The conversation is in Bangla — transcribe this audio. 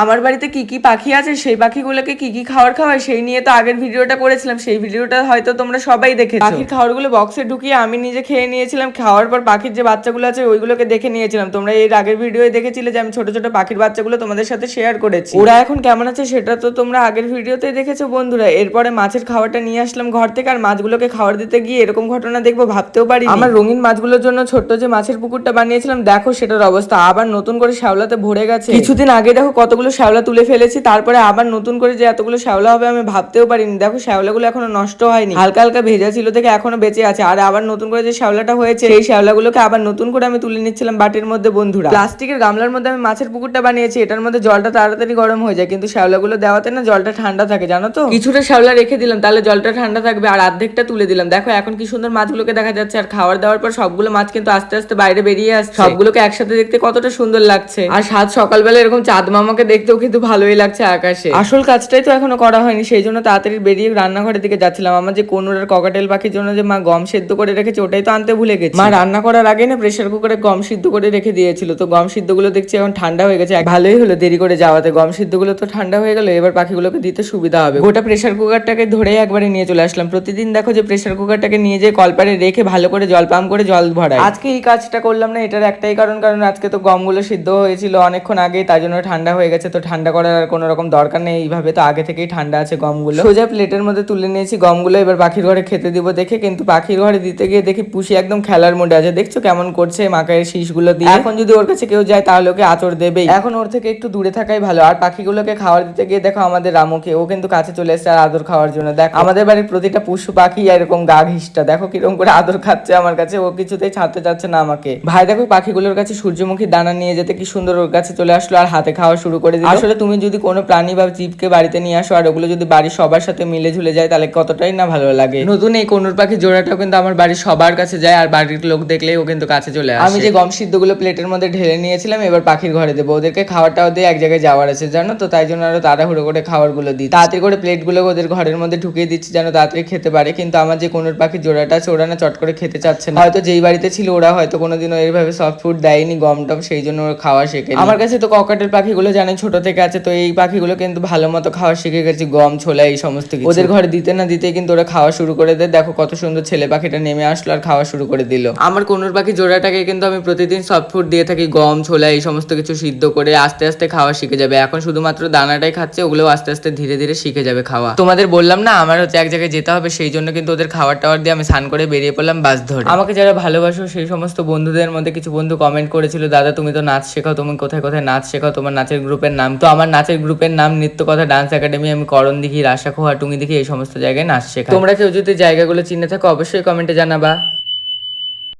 আমার বাড়িতে কি কি পাখি আছে সেই পাখিগুলোকে কি কি খাবার খাওয়ায় সেই নিয়ে তো আগের ভিডিওটা করেছিলাম সেই ভিডিওটা হয়তো তোমরা সবাই দেখেছ। পাখির খাবারগুলো বক্সে ঢুকিয়ে আমি নিজে খেয়ে নিয়েছিলাম খাওয়ার পর পাখির যে বাচ্চাগুলো আছে ওইগুলোকে দেখে নিয়েছিলাম। তোমরা এর আগের ভিডিওয়ে দেখেছিলে যে আমি ছোট ছোট পাখির বাচ্চাগুলো তোমাদের সাথে শেয়ার করেছি। ওরা এখন কেমন আছে সেটা তো তোমরা আগের ভিডিওতে দেখেছ বন্ধুরা। এরপরে মাছের খাবারটা নিয়ে আসলাম ঘর থেকে আর মাছগুলোকে খাবার দিতে গিয়ে এরকম ঘটনা দেখব ভাবতেও পারি আমার রঙিন মাছগুলোর জন্য ছোট্ট যে মাছের পুকুরটা বানিয়েছিলাম দেখো সেটার অবস্থা। আবার নতুন করে শ্যাওলাতে ভরে গেছে। কিছুদিন আগে দেখো কতগুলো শ্যাওলা তুলে ফেলেছি, তারপরে আবার নতুন করে যে এতগুলো শ্যাওলা হবে আমি ভাবতেও পারিনি। দেখো, শ্যাওলাগুলো এখনও নষ্ট হয়নি। হালকা হালকা ভেজা ছিল থেকে এখনও বেঁচে আছে। আর আবার নতুন করে যে শ্যাওলাটা হয়েছে, সেই শ্যাওলাগুলোকে আবার নতুন করে আমি তুলে নিচ্ছিলাম বাটির মধ্যে, বন্ধুরা। প্লাস্টিকের গামলার মধ্যে আমি মাছের পুকুরটা বানিয়েছি, এটার মধ্যে জলটা তাড়াতাড়ি গরম হয়ে যায়। কিন্তু শ্যাওলাগুলো দেওয়াতে না জলটা ঠান্ডা থাকে, জানো তো? কিছুটা শ্যাওলা রেখে দিলাম, তাহলে জলটা ঠান্ডা থাকবে। আর অর্ধেকটা তুলে দিলাম। দেখো, এখন কি সুন্দর মাছগুলোকে দেখা যাচ্ছে। আর খাওয়ার দেওয়ার পর সবগুলো মাছ কিন্তু আস্তে আস্তে বাইরে বেরিয়ে আসছে। সবগুলোকে একসাথে দেখতে কতটা সুন্দর লাগছে। আর সাত সকালবেলা এরকম চাঁদ মামাকে দেখতেও কিন্তু ভালোই লাগছে আকাশে। আসল কাজটাই তো এখনও করা হয়নি সেই জন্য তাড়াতাড়ি বেরিয়ে রান্নাঘরের দিকে যাচ্ছিলাম। আমার যে কোনুর আর ককাটেল পাখির জন্য যে মা গম সেদ্ধ করে রেখেছে ওটাই তো আনতে ভুলে গেছি। মা রান্না করার আগে না প্রেশার কুকারে গম সিদ্ধ করে রেখে দিয়েছিল। তো গম সিদ্ধগুলো দেখছি এখন ঠান্ডা হয়ে গেছে। ভালোই হলো দেরি করে যাওয়াতে। গম সিদ্ধগুলো তো ঠান্ডা হয়ে গেল এবার পাখিগুলোকে দিতে সুবিধা হবে। গোটা প্রেশার কুকারটাকে ধরে একবারে নিয়ে চলে আসলাম। প্রতিদিন দেখো যে প্রেশার কুকারটাকে নিয়ে যে কলপারে রেখে ভালো করে জল পাম্প করে জল ভরাই। আজকে এই কাজটা করলাম না এটার একটাই কারণ কারণ আজকে তো গমগুলো সিদ্ধ হয়েছিল অনেকক্ষণ আগে তাই জন্য ঠান্ডা হয়ে গেছে। তো ঠান্ডা করার আর কোনো রকম দরকার নেই। এইভাবে তো আগে থেকেই ঠান্ডা আছে গমগুলো। সোজা প্লেটের মধ্যে তুলে নিয়েছি গমগুলো, এবার পাখির ঘরে খেতে দিব দেখে, কিন্তু পাখির ঘরে দিতে গিয়ে দেখি পুষি একদম খেলার মোডে আছে। দেখছ কেমন করছে মাকায়ের শীষগুলো দিয়ে? এখন যদি ওর কাছে কেউ যায় তাহলে ওকে আচর দেবেই। এখন ওর থেকে একটু দূরে থাকাই ভালো। আর পাখিগুলোকে খাওয়ার দিতে গিয়ে দেখো আমাদের রামুকে, ও কিন্তু কাছে চলে এসেছে আর আদর খাওয়ার জন্য। দেখো, আমাদের বাড়ির প্রতিটা পশু পাখি এরকম গা ঘিসটা দেখো কীরকম করে আদর খাচ্ছে আমার কাছে, ও কিছুতেই ছাড়তে চাচ্ছে না আমাকে। ভাই, দেখো পাখিগুলোর কাছে সূর্যমুখী দানা নিয়ে যেতে কি সুন্দর ওর কাছে চলে আসলো। আর হাতে খাওয়া শুরু করে দিল। আসলে তুমি যদি কোনো প্রাণী বা জীবকে বাড়িতে নিয়ে আসো আর ওগুলো যদি বাড়ির সবার সাথে মিলে ঝুলে যায় তাহলে কতটাই না ভালো লাগে। নতুন এই কোনুর পাখি জোড়াটাও কিন্তু আমার বাড়ির সবার কাছে যায় আর বাড়ির লোক দেখলেই ও কিন্তু কাছে চলে আসে। আমি যে গম সিদ্ধগুলো প্লেটের মধ্যে ঢেলে নিয়েছিলাম এবার পাখির ঘরে দেবো। ওদেরকে খাবারটাও দিয়ে এক জায়গায় যাওয়ার আছে জানো তো? তাই জন্য আরও তাড়াহুড়ো করে খাবারগুলো দিই তাড়াতাড়ি করে প্লেটগুলো ওদের ঘরের মধ্যে ঢুকিয়ে দিচ্ছি যেন তাড়াতাড়ি খেতে পারে। কিন্তু আমার যে কোনুর পাখির জোড়াটা আছে ওরা না চট করে খেতে চাচ্ছে না। হয়তো যেই বাড়িতে ছিল ওরা হয়তো কোনোদিনও এইভাবে সফট ফুড দেয়নি গম টম সেই জন্য ওরা খাওয়া শেখে আমার কাছে তো ককাটের পাখিগুলো জানে ছোট থেকে আছে তো এই পাখিগুলো কিন্তু ভালো মতো খাওয়া শিখে গেছে গম ছোলা এই সমস্ত কিছু। ওদের ঘরে দিতে না দিতে কিন্তু ওরা খাওয়া শুরু করে দেয়। দেখো কত সুন্দর ছেলে পাখিটা নেমে আসলো আর খাওয়া শুরু করে দিল। আমার কোনুর পাখি জোড়াটাকে কিন্তু আমি প্রতিদিন সফট ফুড দিয়ে থাকি গম ছোলা এই সমস্ত কিছু সিদ্ধ করে আস্তে আস্তে খাওয়া শিখে যাবে। এখন শুধুমাত্র দানাটাই খাচ্ছে ওগুলো আস্তে আস্তে ধীরে ধীরে শিখে যাবে খাওয়া। তোমাদের বললাম না আমার হচ্ছে এক জায়গায় যেতে হবে সেই জন্য কিন্তু ওদের খাবার টাওয়ার দিয়ে আমি স্নান করে বেরিয়ে পড়লাম বাস ধরে। আমাকে যারা ভালোবাসো সেই সমস্ত বন্ধুদের মধ্যে কিছু বন্ধু কমেন্ট করেছিল দাদা তুমি তো নাচ শেখাও তুমি কোথায় কোথায় নাচ শেখাও তোমার নাচের গ্রুপের নাম। তো আমার নাচের গ্রুপের নাম নৃত্য কথা ডান্স একাডেমি, আমি করণ দেখি রাশা খোয়া দেখি, এই সমস্ত জায়গায় নাচ শেখা তোমরা কেউ যদি জায়গাগুলো চিনে থাকো, অবশ্যই কমেন্টে জানাবা।